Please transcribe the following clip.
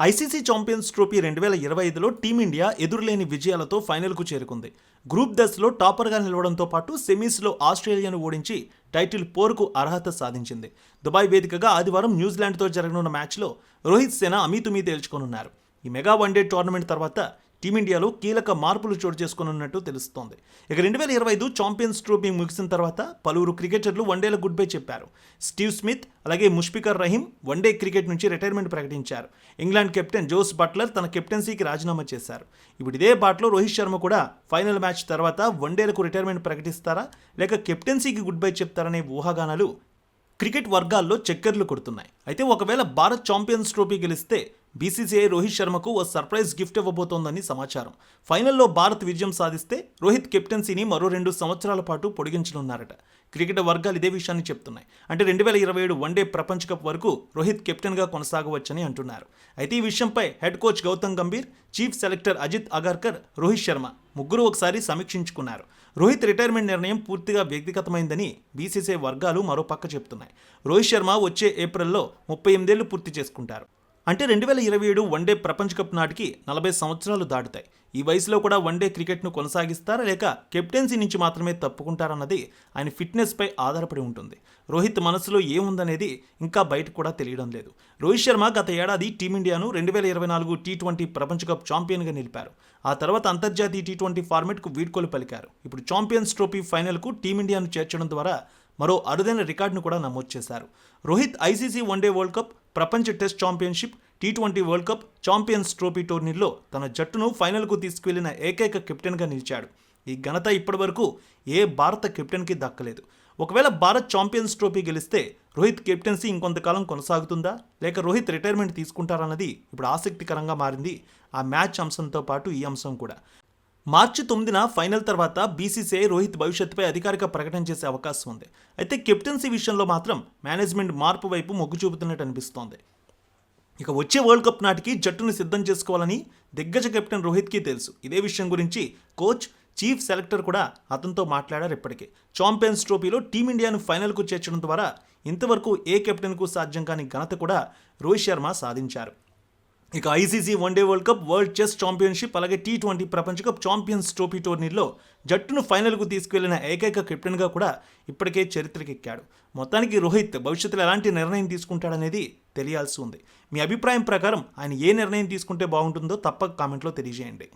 ICC champions trophy రెండు వేల ఇరవై ఐదులో టీమిండియా ఎదురులేని విజయాలతో ఫైనల్కు చేరుకుంది. గ్రూప్ దశలో టాపర్గా నిలవడంతో పాటు సెమీస్లో ఆస్ట్రేలియాను ఓడించి టైటిల్ పోరుకు అర్హత సాధించింది. దుబాయ్ వేదికగా ఆదివారం న్యూజిలాండ్తో జరగనున్న మ్యాచ్లో రోహిత్ సేన అమీతుమీ తేల్చుకోనున్నారు ఈ మెగా వన్డే టోర్నమెంట్ తర్వాత టీమిండియాలో కీలక మార్పులు చోటు చేసుకోనున్నట్టు తెలుస్తోంది. ఇక రెండు వేల ఇరవై ఐదు ఛాంపియన్స్ ట్రోఫీ ముగిసిన తర్వాత పలువురు క్రికెటర్లు వన్డేల గుడ్ బై చెప్పారు. స్టీవ్ స్మిత్ అలాగే Mushfiqur Rahim one day cricket నుంచి రిటైర్మెంట్ ప్రకటించారు. ఇంగ్లాండ్ కెప్టెన్ జోస్ బట్లర్ తన కెప్టెన్సీకి రాజీనామా చేశారు. ఇప్పుడు ఇదే బాటలో రోహిత్ శర్మ కూడా ఫైనల్ మ్యాచ్ తర్వాత వన్డేలకు రిటైర్మెంట్ ప్రకటిస్తారా? లేక కెప్టెన్సీకి గుడ్ బై చెప్తారనే ఊహాగానాలు క్రికెట్ వర్గాల్లో చక్కర్లు కొడుతున్నాయి. అయితే ఒకవేళ భారత్ ఛాంపియన్స్ ట్రోఫీ గెలిస్తే బీసీసీఐ రోహిత్ శర్మకు ఓ సర్ప్రైజ్ గిఫ్ట్ ఇవ్వబోతోందని సమాచారం. ఫైనల్లో భారత్ విజయం సాధిస్తే రోహిత్ కెప్టెన్సీని మరో రెండు సంవత్సరాల పాటు పొడిగించనున్నారట. క్రికెట్ వర్గాలు ఇదే విషయాన్ని చెప్తున్నాయి. అంటే రెండు వేల ఇరవై ఏడు వన్డే ప్రపంచ కప్ వరకు రోహిత్ కెప్టెన్గా కొనసాగవచ్చని అంటున్నారు. అయితే ఈ విషయంపై head coach Gautam Gambhir chief selector Ajit Agarkar Rohit Sharma ముగ్గురు ఒకసారి సమీక్షించుకున్నారు. రోహిత్ రిటైర్మెంట్ నిర్ణయం పూర్తిగా వ్యక్తిగతమైందని బీసీసీఐ వర్గాలు మరో పక్క చెప్తున్నాయి. రోహిత్ శర్మ వచ్చే ఏప్రిల్లో ముప్పై ఎనిమిదేళ్ళు పూర్తి చేసుకుంటారు. అంటే రెండు వేల ఇరవై ఏడు వన్డే ప్రపంచ కప్ నాటికి నలభై సంవత్సరాలు దాటుతాయి. ఈ వయసులో కూడా వన్డే క్రికెట్ను కొనసాగిస్తారా లేక కెప్టెన్సీ నుంచి మాత్రమే తప్పుకుంటారన్నది ఆయన ఫిట్నెస్పై ఆధారపడి ఉంటుంది. రోహిత్ మనసులో ఏముందనేది ఇంకా బయట కూడా తెలియడం లేదు. రోహిత్ శర్మ గత ఏడాది టీమిండియాను రెండు వేల ఇరవై నాలుగు టీ ట్వంటీ ప్రపంచ కప్ ఛాంపియన్గా నిలిపారు. ఆ తర్వాత అంతర్జాతీయ టీ ట్వంటీ ఫార్మెట్కు వీడ్కోలు పలికారు. ఇప్పుడు ఛాంపియన్స్ ట్రోఫీ ఫైనల్కు టీమిండియాను చేర్చడం ద్వారా మరో అరుదైన రికార్డును కూడా నమోదు చేశారు. Rohit ICC one day world cup ప్రపంచ test championship T twenty world cup champions trophy టోర్నీలో తన జట్టును ఫైనల్కు తీసుకువెళ్ళిన ఏకైక కెప్టెన్గా నిలిచాడు. ఈ ఘనత ఇప్పటివరకు ఏ భారత కెప్టెన్కి దక్కలేదు. ఒకవేళ భారత్ ఛాంపియన్స్ ట్రోఫీ గెలిస్తే రోహిత్ కెప్టెన్సీ ఇంకొంతకాలం కొనసాగుతుందా? లేక రోహిత్ రిటైర్మెంట్ తీసుకుంటారన్నది ఇప్పుడు ఆసక్తికరంగా మారింది ఆ మ్యాచ్ అంశంతో పాటు ఈ అంశం కూడా. మార్చి తొమ్మిదిన ఫైనల్ తర్వాత బీసీసీఐ రోహిత్ భవిష్యత్తుపై అధికారిక ప్రకటన చేసే అవకాశం ఉంది. అయితే కెప్టెన్సీ విషయంలో మాత్రం మేనేజ్మెంట్ మార్పు వైపు మొగ్గు చూపుతున్నట్టు అనిపిస్తోంది. ఇక వచ్చే వరల్డ్ కప్ నాటికి జట్టును సిద్ధం చేసుకోవాలని దిగ్గజ కెప్టెన్ రోహిత్కి తెలుసు. ఇదే విషయం గురించి కోచ్ చీఫ్ సెలెక్టర్ కూడా అతనితో మాట్లాడారు ఇప్పటికే. ఛాంపియన్స్ ట్రోఫీలో టీమిండియాను ఫైనల్కు చేర్చడం ద్వారా ఇంతవరకు ఏ కెప్టెన్కు సాధ్యం కాని ఘనత కూడా రోహిత్ శర్మ సాధించారు. ఇక ICC one day world cup world chess championship అలాగే టీ ట్వంటీ ప్రపంచ కప్ ఛాంపియన్స్ ట్రోఫీ టోర్నీలో జట్టును ఫైనల్కు తీసుకువెళ్ళిన ఏకైక కెప్టెన్గా కూడా ఇప్పటికే చరిత్రకెక్కాడు. మొత్తానికి రోహిత్ భవిష్యత్తులో ఎలాంటి నిర్ణయం తీసుకుంటాడనేది తెలియాల్సి ఉంది. మీ అభిప్రాయం ప్రకారం ఆయన ఏ నిర్ణయం తీసుకుంటే బాగుంటుందో తప్పక కామెంట్లో తెలియజేయండి.